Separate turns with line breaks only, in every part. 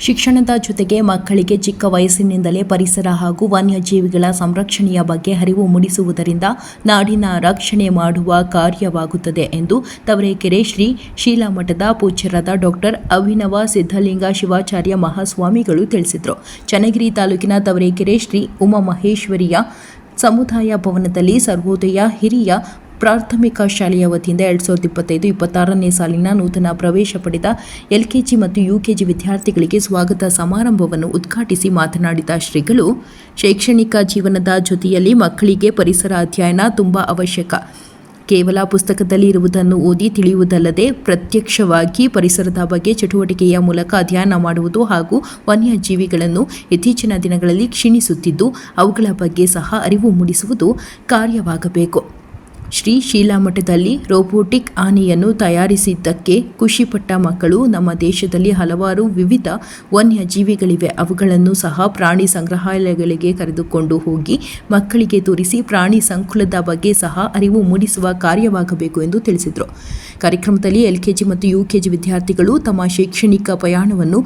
ಶಿಕ್ಷಣದ ಜೊತೆಗೆ ಮಕ್ಕಳಿಗೆ ಚಿಕ್ಕ ವಯಸ್ಸಿನಿಂದಲೇ ಪರಿಸರ ಹಾಗೂ ವನ್ಯಜೀವಿಗಳ ಸಂರಕ್ಷಣೆಯ ಬಗ್ಗೆ ಅರಿವು ಮೂಡಿಸುವುದರಿಂದ ನಾಡಿನ ರಕ್ಷಣೆ ಮಾಡುವ ಕಾರ್ಯವಾಗುತ್ತದೆ ಎಂದು ತವರೇಕೆರೆ ಶ್ರೀ ಶೀಲಾಮಠದ ಪೂಜ್ಯರಾದ ಡಾಕ್ಟರ್ ಅಭಿನವ ಸಿದ್ಧಲಿಂಗ ಶಿವಾಚಾರ್ಯ ಮಹಾಸ್ವಾಮಿಗಳು ತಿಳಿಸಿದರು. ಚನ್ನಗಿರಿ ತಾಲೂಕಿನ ತವರೇಕೆರೆ ಶ್ರೀ ಉಮಾಮಹೇಶ್ವರಿಯ ಸಮುದಾಯ ಭವನದಲ್ಲಿ ಸರ್ವೋದಯ ಹಿರಿಯ ಪ್ರಾಥಮಿಕ ಶಾಲೆಯ ವತಿಯಿಂದ ಎರಡು ಸಾವಿರದ ಇಪ್ಪತ್ತೈದು, ಇಪ್ಪತ್ತಾರನೇ ಸಾಲಿನ ನೂತನ ಪ್ರವೇಶ ಪಡೆದ ಎಲ್ಕೆಜಿ ಮತ್ತು ಯುಕೆಜಿ ವಿದ್ಯಾರ್ಥಿಗಳಿಗೆ ಸ್ವಾಗತ ಸಮಾರಂಭವನ್ನು ಉದ್ಘಾಟಿಸಿ ಮಾತನಾಡಿದ ಶ್ರೀಗಳು, ಶೈಕ್ಷಣಿಕ ಜೀವನದ ಜೊತೆಯಲ್ಲಿ ಮಕ್ಕಳಿಗೆ ಪರಿಸರ ಅಧ್ಯಯನ ತುಂಬ ಅವಶ್ಯಕ. ಕೇವಲ ಪುಸ್ತಕದಲ್ಲಿ ಇರುವುದನ್ನು ಓದಿ ತಿಳಿಯುವುದಲ್ಲದೆ ಪ್ರತ್ಯಕ್ಷವಾಗಿ ಪರಿಸರದ ಬಗ್ಗೆ ಚಟುವಟಿಕೆಯ ಮೂಲಕ ಅಧ್ಯಯನ ಮಾಡುವುದು ಹಾಗೂ ವನ್ಯಜೀವಿಗಳನ್ನು ಇತ್ತೀಚಿನ ದಿನಗಳಲ್ಲಿ ಕ್ಷೀಣಿಸುತ್ತಿದ್ದು, ಅವುಗಳ ಬಗ್ಗೆ ಸಹ ಅರಿವು ಮೂಡಿಸುವುದು ಕಾರ್ಯವಾಗಬೇಕು. ಶ್ರೀ ಶೀಲಾಮಠದಲ್ಲಿ ರೋಬೋಟಿಕ್ ಆನೆಯನ್ನು ತಯಾರಿಸಿದ್ದಕ್ಕೆ ಖುಷಿಪಟ್ಟ ಮಕ್ಕಳು, ನಮ್ಮ ದೇಶದಲ್ಲಿ ಹಲವಾರು ವಿವಿಧ ವನ್ಯಜೀವಿಗಳಿವೆ. ಅವುಗಳನ್ನು ಸಹ ಪ್ರಾಣಿ ಸಂಗ್ರಹಾಲಯಗಳಿಗೆ ಕರೆದುಕೊಂಡು ಹೋಗಿ ಮಕ್ಕಳಿಗೆ ತೋರಿಸಿ ಪ್ರಾಣಿ ಸಂಕುಲದ ಬಗ್ಗೆ ಸಹ ಅರಿವು ಮೂಡಿಸುವ ಕಾರ್ಯವಾಗಬೇಕು ಎಂದು ತಿಳಿಸಿದರು. ಕಾರ್ಯಕ್ರಮದಲ್ಲಿ ಎಲ್ಕೆಜಿ ಮತ್ತು ಯುಕೆಜಿ ವಿದ್ಯಾರ್ಥಿಗಳು ತಮ್ಮ ಶೈಕ್ಷಣಿಕ ಪ್ರಯಾಣವನ್ನು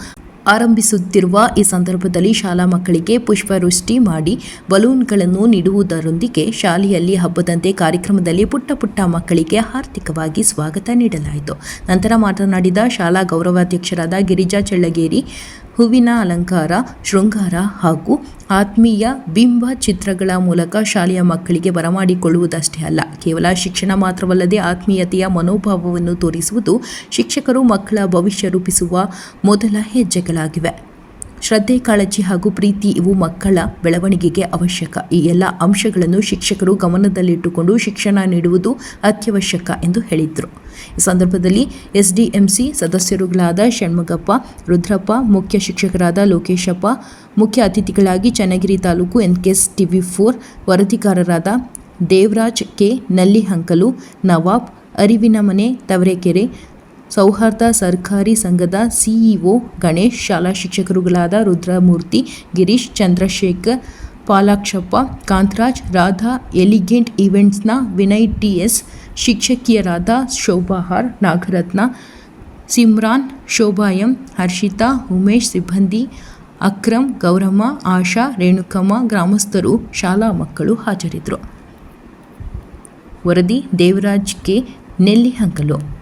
ಆರಂಭಿಸುತ್ತಿರುವ ಈ ಸಂದರ್ಭದಲ್ಲಿ ಶಾಲಾ ಮಕ್ಕಳಿಗೆ ಪುಷ್ಪವೃಷ್ಟಿ ಮಾಡಿ ಬಲೂನ್ಗಳನ್ನು ನೀಡುವುದರೊಂದಿಗೆ ಶಾಲೆಯಲ್ಲಿ ಹಬ್ಬದಂತೆ ಕಾರ್ಯಕ್ರಮದಲ್ಲಿ ಪುಟ್ಟ ಪುಟ್ಟ ಮಕ್ಕಳಿಗೆ ಆರ್ಥಿಕವಾಗಿ ಸ್ವಾಗತ ನೀಡಲಾಯಿತು. ನಂತರ ಮಾತನಾಡಿದ ಶಾಲಾ ಗೌರವಾಧ್ಯಕ್ಷರಾದ ಗಿರಿಜಾ ಚಳ್ಳಗೇರಿ ಹೂವಿನ ಅಲಂಕಾರ, ಶೃಂಗಾರ ಹಾಗೂ ಆತ್ಮೀಯ ಬಿಂಬ ಚಿತ್ರಗಳ ಮೂಲಕ ಶಾಲೆಯ ಮಕ್ಕಳಿಗೆ ಬರಮಾಡಿಕೊಳ್ಳುವುದಷ್ಟೇ ಅಲ್ಲ. ಕೇವಲ ಶಿಕ್ಷಣ ಮಾತ್ರವಲ್ಲದೆ ಆತ್ಮೀಯತೆಯ ಮನೋಭಾವವನ್ನು ತೋರಿಸುವುದು ಶಿಕ್ಷಕರು ಮಕ್ಕಳ ಭವಿಷ್ಯ ರೂಪಿಸುವ ಮೊದಲ ಹೆಜ್ಜೆಗಳಾಗಿವೆ. ಶ್ರದ್ಧೆ, ಕಾಳಜಿ ಹಾಗೂ ಪ್ರೀತಿ ಇವು ಮಕ್ಕಳ ಬೆಳವಣಿಗೆಗೆ ಅವಶ್ಯಕ. ಈ ಎಲ್ಲ ಅಂಶಗಳನ್ನು ಶಿಕ್ಷಕರು ಗಮನದಲ್ಲಿಟ್ಟುಕೊಂಡು ಶಿಕ್ಷಣ ನೀಡುವುದು ಅತ್ಯವಶ್ಯಕ ಎಂದು ಹೇಳಿದರು. ಈ ಸಂದರ್ಭದಲ್ಲಿ ಎಸ್ಡಿಎಂಸಿ ಸದಸ್ಯರುಗಳಾದ ಷಣ್ಮುಗಪ್ಪ, ರುದ್ರಪ್ಪ, ಮುಖ್ಯ ಶಿಕ್ಷಕರಾದ ಲೋಕೇಶಪ್ಪ, ಮುಖ್ಯ ಅತಿಥಿಗಳಾಗಿ Channagiri taluk NKS TV four ವರದಿಗಾರರಾದ Devaraj K. Nallihankalu, Nawab ಅರಿವಿನ ಮನೆ ತವರೆಕೆರೆ ಸೌಹಾರ್ದ ಸರ್ಕಾರಿ ಸಂಘದ ಸಿಇಒ ಗಣೇಶ್, ಶಾಲಾ ಶಿಕ್ಷಕರುಗಳಾದ ರುದ್ರಮೂರ್ತಿ, ಗಿರೀಶ್, ಚಂದ್ರಶೇಖರ್, ಪಾಲಾಕ್ಷಪ್ಪ, ಕಾಂತರಾಜ್, ರಾಧಾ, ಎಲಿಗೆಂಟ್ ಈವೆಂಟ್ಸ್ನ ವಿನಯ್ ಟಿಎಸ್ ಶಿಕ್ಷಕಿಯರಾದ ಶೋಭಾಹಾರ್, ನಾಗರತ್ನ, ಸಿಮ್ರಾನ್, ಶೋಭಾಯಂ, ಹರ್ಷಿತಾ, ಉಮೇಶ್ ಸಿಬ್ಬಂದಿ, ಅಕ್ರಮ್, ಗೌರಮ್ಮ, ಆಶಾ, ರೇಣುಕಮ್ಮ ಗ್ರಾಮಸ್ಥರು, ಶಾಲಾ ಮಕ್ಕಳು ಹಾಜರಿದ್ದರು. ವರದಿ ದೇವರಾಜ್ ಕೆ. ನೆಲ್ಲಿಹಂಕಲು